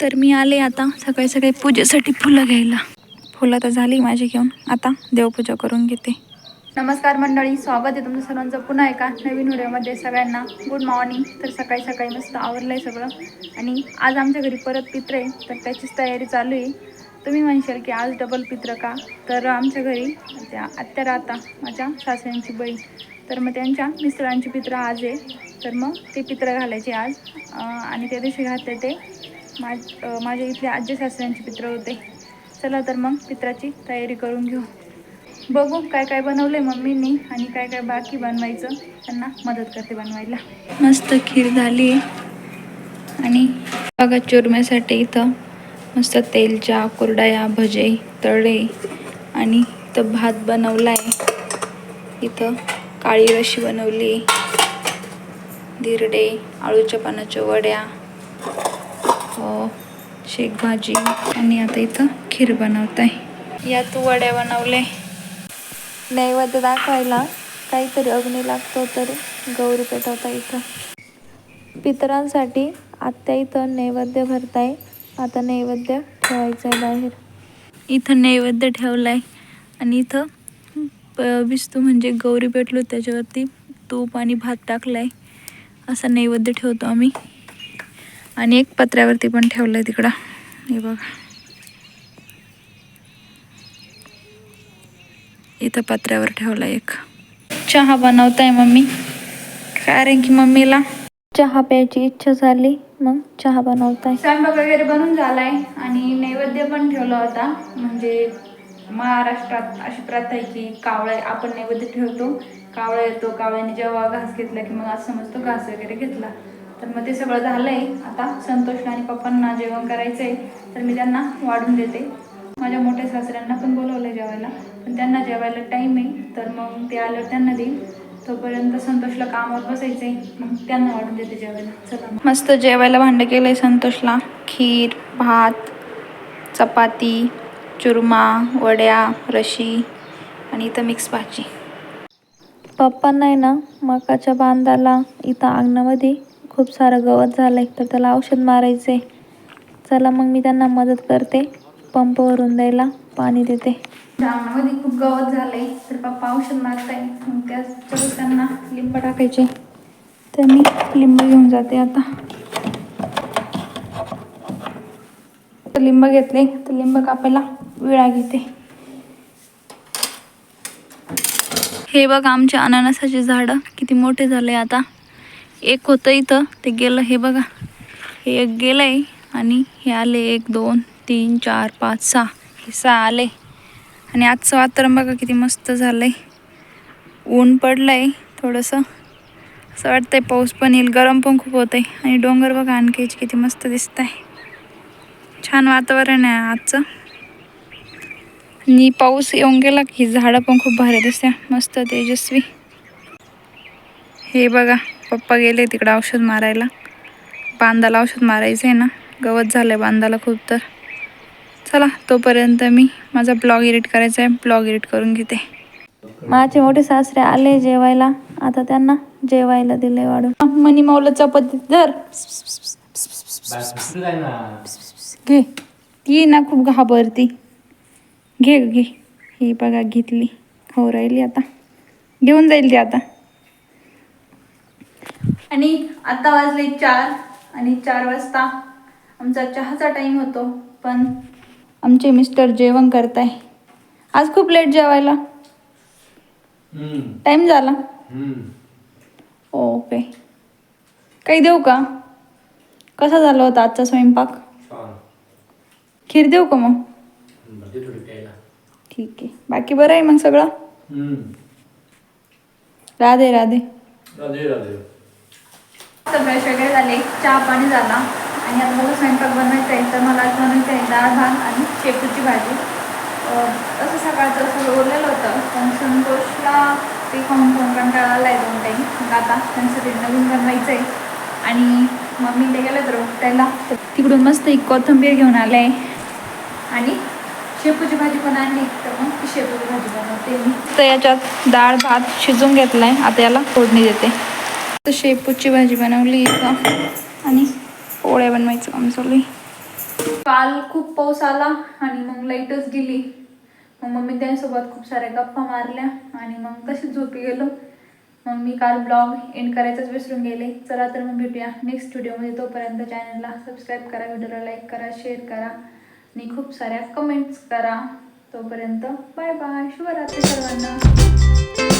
तर मी आले आता सकाळी सकाळी पूजेसाठी फुलं घ्यायला. फुलं तर झाली माझी घेऊन. आता देवपूजा करून घेते. नमस्कार मंडळी स्वागत आहे तुमचं सर्वांचं. पुन्हा एका नवीन व्हिडिओमध्ये सगळ्यांना गुड मॉर्निंग तर सकाळी सकाळी मस्त आवरलं आहे सगळं. आणि आज आमच्या घरी परत पित्र आहे तर त्याचीच तयारी चालू आहे. तुम्ही म्हणशाल की आज डबल पित्र का? तर आमच्या घरी त्या आत्या राहता माझ्या सासऱ्यांची बहीण. तर मग त्यांच्या मिस्टरांची पित्र आज आहे. तर मग ते पित्र घालायचे आज. आणि त्या दिवशी घातले ते माझ माझ्या इथले आजी सासऱ्यांचे पित्र होते. चला तर मग पित्राची तयारी करून घेऊ. बघू काय काय बनवले मम्मीनी आणि काय काय बाकी बनवायचं. त्यांना मदत करते बनवायला. मस्त खीर झाली. आणि बघा चुरम्यासाठी इथं मस्त तेलच्या कुरडया भजे तळे आणि इथं भात बनवला आहे इथं काळी रशी बनवली. दिरडे आळूच्या पानाच्या वड्या. शेकभाजी आणि आता इथं खीर बनवत आहे यात वड्या बनवले. नैवेद्य दाखवायला काहीतरी अग्नी लागतो तर गौरी पेटवता इथं. पितरांसाठी आत्या इथं नैवेद्य भरताय. आता नैवेद्य ठेवायचं आहे बाहेर. इथं नैवेद्य ठेवलाय. आणि इथं प- विस्तू म्हणजे गौरी पेटलो त्याच्यावरती तूप आणि भात टाकलाय. असा नैवेद्य ठेवतो आम्ही. आणि एक पत्र्यावरती पण ठेवलंय तिकडं. हे बघा. इथं पत्र्यावर ठेवला एक. चहा बनवताय मम्मी? कारण की मम्मीला. चहा प्यायची इच्छा झाली मग चहा बनवताय. स्वयंपाक वगैरे बनून झालाय आणि नैवेद्य पण ठेवला होता. म्हणजे महाराष्ट्रात अशी प्रथा आहे की कावळा आपण नैवेद्य ठेवतो. कावळा येतो कावळ्याने जेव्हा घास घेतला की मग आज समजतो घास वगैरे घेतला. तर मग ते सगळं झालंय. आता संतोष आणि पप्पांना जेवण करायचंय. तर मी त्यांना वाढून देते. माझ्या मोठ्या सासऱ्यांना पण बोलवलं जेवायला. पण त्यांना जेवायला टाईम आहे. तर मग ते आल्यावर त्यांना देईल तोपर्यंत संतोषला कामावर बसायचंय. मग त्यांना वाढून देते जेवायला. चला मस्त जेवायला भांडं केलंय संतोषला. खीर भात चपाती चुरमा वड्या रशी आणि इथं मिक्स भाजी. पप्पांना आहे ना मकाच्या बांधाला इथं अंगणामध्ये खूप सारं गवत झालंय तर त्याला औषध मारायचंय. चला मग मी त्यांना मदत करते. पंप भरून द्यायला पाणी देते. अंगणामध्ये खूप गवत झालंय तर पप्पा औषध मारताय मग त्याच्यावर त्यांना लिंब टाकायचे. तर मी लिंब घेऊन जाते आता. तर लिंब घेतले तर लिंब कापायला विळा घेते. हे बघ आमचे अननसाचे झाडं किती मोठे झाले आता. एक होतं इथं ते गेलं हे बघा. हे एक आहे आणि हे आले एक दोन तीन चार पाच सहा. हे सहा आले. आणि आजचं वातावरण बघा किती मस्त झालं आहे ऊन पडलं आहे थोडंसं. असं वाटतंय पाऊस पण येईल गरम पण खूप होतंय. आणि डोंगर बघा आणखी किती मस्त दिसत आहे छान वातावरण आहे आजचं. आणि पाऊस येऊन गेला की झाडं पण खूप भारी दिसते मस्त तेजस्वी. हे बघा. पप्पा गेले तिकडं औषध मारायला. बांधाला औषध मारायचं आहे ना. गवत झालं आहे बांधाला खूप तर. चला तोपर्यंत मी माझा ब्लॉग एडिट करायचा आहे ब्लॉग एडिट करून घेते. माझे मोठे सासरे आले जेवायला. आता त्यांना जेवायला दिले वाढून. मनी माऊला चपाती धर. घे. ती ना खूप घाबरती. घे घे. ही बघा घेतली. खाऊ राहिली आता. घेऊन जाईल ती आता. आणि आता वाजले चार आणि चार वाजता आमचा चहाचा टाईम होतो पण आमचे मिस्टर जेवण करताय. आज खूप लेट जेवायला. टाईम झाला. ओके काही देऊ का? कसा झाला होता आजचा स्वयंपाक? खीर देऊ का मग? ठीक आहे. बाकी बरं आहे मग सगळं? राधे राधे. राधे राधे. सगळे वगैरे झाले चहा पाणी झाला आणि आता मला स्वयंपाक बनवायचा आहे तर मला आज बनवायचं आहे डाळ भात आणि शेपूची भाजी. असं सकाळचं सगळं उरलेलं होतं पण संतोषला ते खाऊन खाऊन कंटाळा आला आहे दोन टाईम मग आता त्यांचं ते नवीन बनवायचं आहे आणि मम्मी ते गेलं तर त्याला. तिकडून मस्त एक कोथिंबीर घेऊन आलं आहे आणि शेपूची भाजी पण आणली तर मग ती शेपूची भाजी बनवते मी. तर याच्यात डाळ भात शिजून घेतला आहे आता याला फोडणी देते. तर शेपूची भाजी बनवली इथं. आणि पोळ्या बनवायचं काम चालू आहे. काल खूप पाऊस आला आणि मग लाईटच गेली. मग मम्मी त्यांच्यासोबत खूप साऱ्या गप्पा मारल्या आणि मग तशीच झोपी गेलो. मग मी काल ब्लॉग एंड करायचंच विसरून गेले. चला तर मग भेटूया नेक्स्ट व्हिडिओमध्ये तोपर्यंत चॅनलला सबस्क्राईब करा व्हिडिओला लाईक करा शेअर करा आणि खूप साऱ्या कमेंट्स करा. तोपर्यंत बाय बाय शुभरात्री सर्वांना.